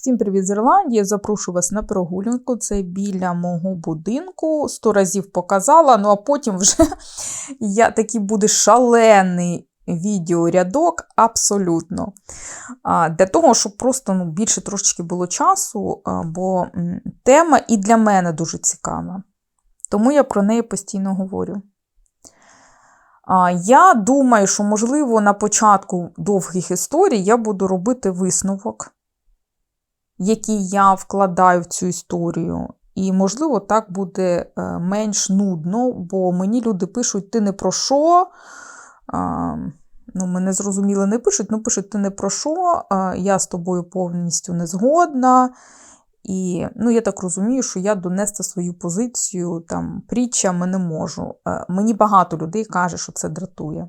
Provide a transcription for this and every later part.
Всім привіт з Ірландії. Запрошую вас на прогулянку. Це біля мого будинку. Сто разів показала, ну а потім вже я такий буде шалений відеорядок абсолютно. А, Для того, щоб просто ну, більше трошечки було часу, бо тема і для мене дуже цікава. Тому я про неї постійно говорю. Я думаю, що, можливо, на початку довгих історій я буду робити висновок, який я вкладаю в цю історію. І, можливо, так буде е, менш нудно, бо мені люди пишуть, ти не про що. Ну, мене зрозуміло, не пишуть, ну пишуть, ти не про що, я з тобою повністю не згодна. І ну, я так розумію, що я донести свою позицію там притчами не можу. Е, Мені багато людей каже, що це дратує.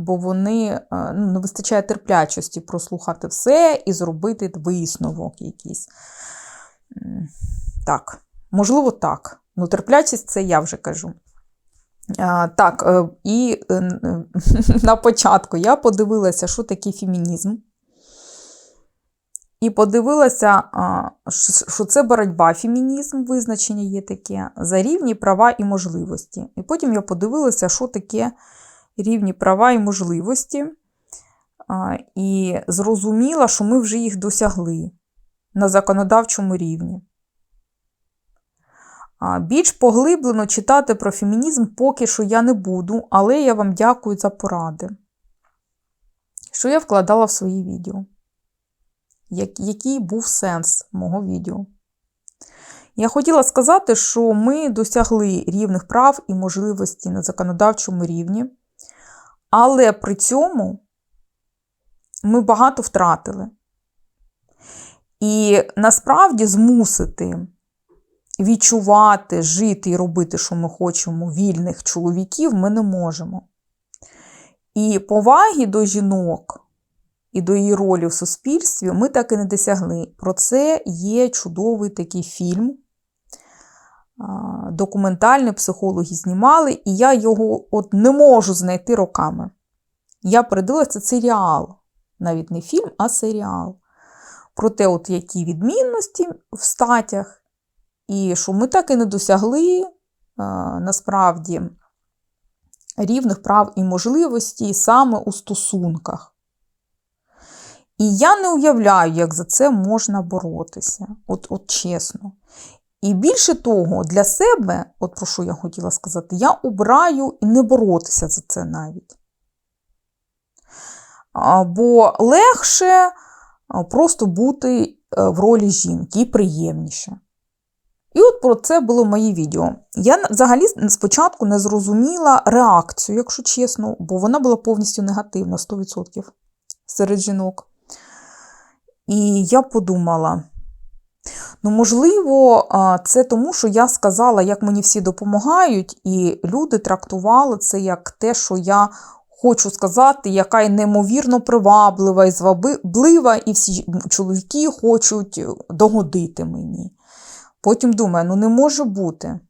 Бо вони е, ну, не вистачає терплячості прослухати все і зробити висновок якийсь. Так, можливо, так. Ну, терплячість це я вже кажу. А, Так, е, і е, на початку я подивилася, що таке фемінізм. І подивилася, що- це боротьба, фемінізм, визначення є таке, за рівні права і можливості. І потім я подивилася, що таке рівні права і можливості, і зрозуміла, що ми вже їх досягли на законодавчому рівні. Більш поглиблено читати про фемінізм поки що я не буду, але я вам дякую за поради, що я вкладала в свої відео. Який був сенс мого відео? Я хотіла сказати, що ми досягли рівних прав і можливостей на законодавчому рівні, але при цьому ми багато втратили. І насправді змусити відчувати, жити і робити, що ми хочемо, вільних чоловіків ми не можемо. І поваги до жінок і до її ролі в суспільстві ми так і не досягли. Про це є чудовий такий фільм. Документальний психологи знімали, і я його от не можу знайти роками. Я передивилася це серіал, навіть не фільм, а серіал. Про те, от які відмінності в статях, і що ми так і не досягли насправді рівних прав і можливостей саме у стосунках. І я не уявляю, як за це можна боротися. От, от чесно. І більше того, для себе, от про що я хотіла сказати, я обираю і не боротися за це навіть. Бо легше просто бути е, в ролі жінки і приємніше. І от про це було моє відео. Я взагалі спочатку не зрозуміла реакцію, якщо чесно, бо вона була повністю негативна 100% серед жінок. І я подумала: ну, можливо, це тому, що я сказала, як мені всі допомагають, і люди трактували це як те, що я хочу сказати, яка є неймовірно приваблива і зваблива, і всі чоловіки хочуть догодити мені. Потім думаю, ну не може бути.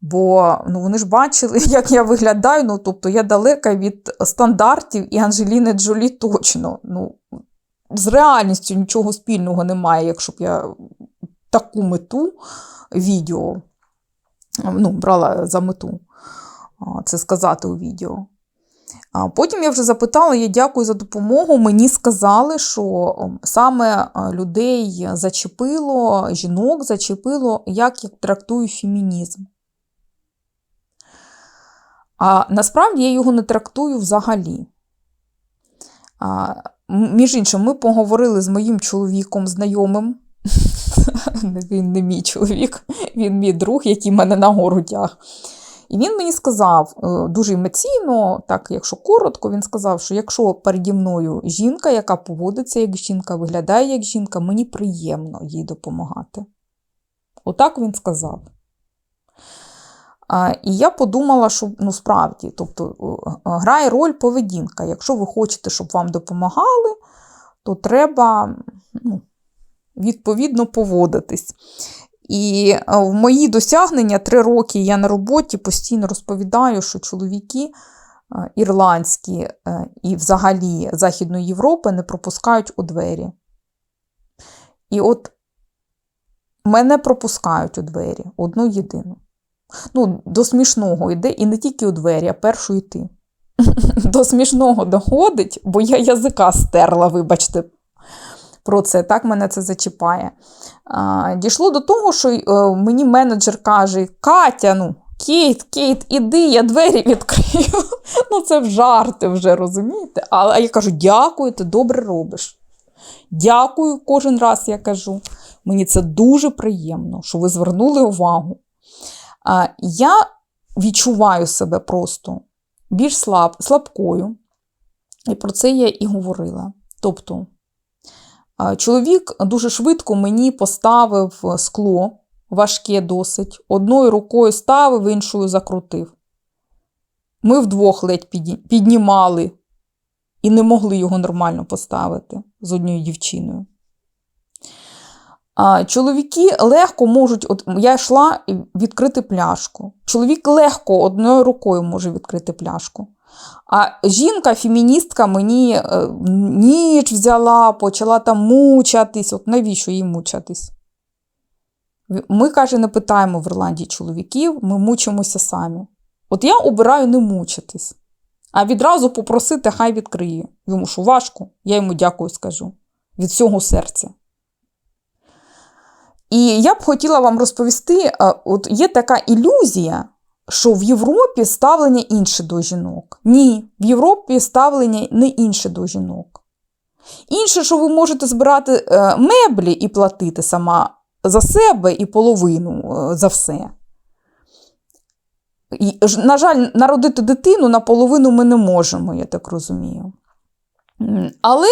Бо ну, вони ж бачили, як я виглядаю. Ну, тобто я далека від стандартів і Анджеліни Джолі точно. Ну, з реальністю нічого спільного немає, якщо б я таку мету відео ну, брала за мету це сказати у відео. Потім я вже запитала, я дякую за допомогу. Мені сказали, що саме людей зачепило, жінок зачепило, як я трактую фемінізм. А насправді я його не трактую взагалі. А, між іншим, ми поговорили з моїм чоловіком, знайомим. Він не мій чоловік, він мій друг, який мене на гору тяг. І він мені сказав е, дуже емоційно, так якщо коротко, він сказав, що якщо переді мною жінка, яка поводиться як жінка, виглядає як жінка, мені приємно їй допомагати. Отак він сказав. І я подумала, що ну, справді, тобто е, грає роль поведінка. Якщо ви хочете, щоб вам допомагали, то треба ну, відповідно поводитись. І е, в мої досягнення три роки я на роботі постійно розповідаю, що чоловіки е, ірландські е, і взагалі Західної Європи не пропускають у двері. І от мене пропускають у двері одну єдину. Ну, до смішного йде, і не тільки у двері, а першу йти. До смішного доходить, бо я язика стерла, вибачте, про це. Так мене це зачіпає. Дійшло до того, що е, мені менеджер каже: Катя, ну, Кейт, Кейт, іди, я двері відкрию. Ну, це в жарти вже, розумієте? А я кажу: дякую, ти добре робиш. Дякую кожен раз я кажу. Мені це дуже приємно, що ви звернули увагу. Я відчуваю себе просто більш слаб, слабкою, і про це я і говорила. Тобто, чоловік дуже швидко мені поставив скло, важке досить, одною рукою ставив, іншою закрутив. Ми вдвох ледь піднімали і не могли його нормально поставити з однією дівчиною. Чоловіки легко можуть, от я йшла відкрити пляшку. Чоловік легко одною рукою може відкрити пляшку. А жінка, феміністка, мені е, ніч взяла, почала там мучатись. От навіщо їй мучатись? Ми, каже, не питаємо в Ірландії чоловіків, ми мучимося самі. От я обираю не мучитись, а відразу попросити, хай відкриє. Йому що важко, я йому дякую скажу від всього серця. І я б хотіла вам розповісти: е, от є така ілюзія, що в Європі ставлення інше до жінок. Ні, в Європі ставлення не інше до жінок. Інше, що ви можете збирати е, меблі і платити сама за себе і половину е, за все. І, на жаль, народити дитину наполовину ми не можемо, я так розумію. Але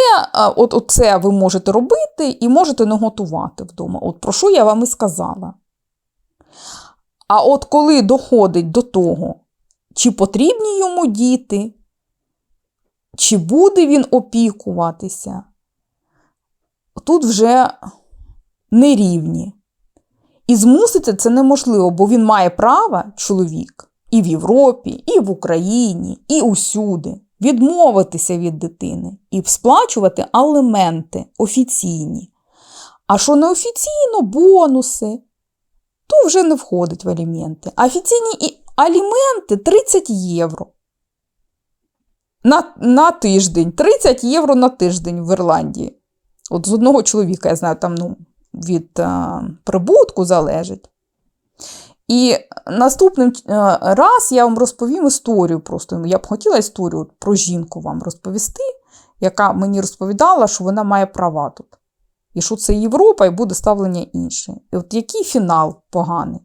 от, от це ви можете робити і можете не готувати вдома. От про що я вам і сказала. А от коли доходить до того, чи потрібні йому діти, чи буде він опікуватися, тут вже нерівні. І змусити це неможливо, бо він має право, чоловік, і в Європі, і в Україні, і усюди відмовитися від дитини і сплачувати аліменти офіційні. А що неофіційно бонуси, то вже не входить в аліменти. Офіційні аліменти 30 євро. На, на тиждень. 30 євро на тиждень в Ірландії. От з одного чоловіка, я знаю, там ну, від а, прибутку залежить. І наступним е, раз я вам розповім історію. Просто я б хотіла історію про жінку вам розповісти, яка мені розповідала, що вона має права тут. І що це Європа, і буде ставлення інше. І от який фінал поганий.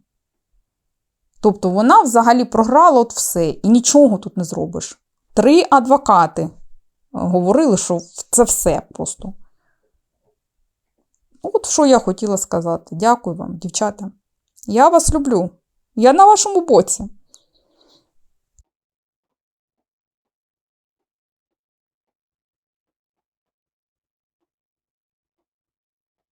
Тобто вона взагалі програла от все, і нічого тут не зробиш. Три адвокати говорили, що це все просто. От що я хотіла сказати. Дякую вам, дівчата. Я вас люблю. Я на вашому боці.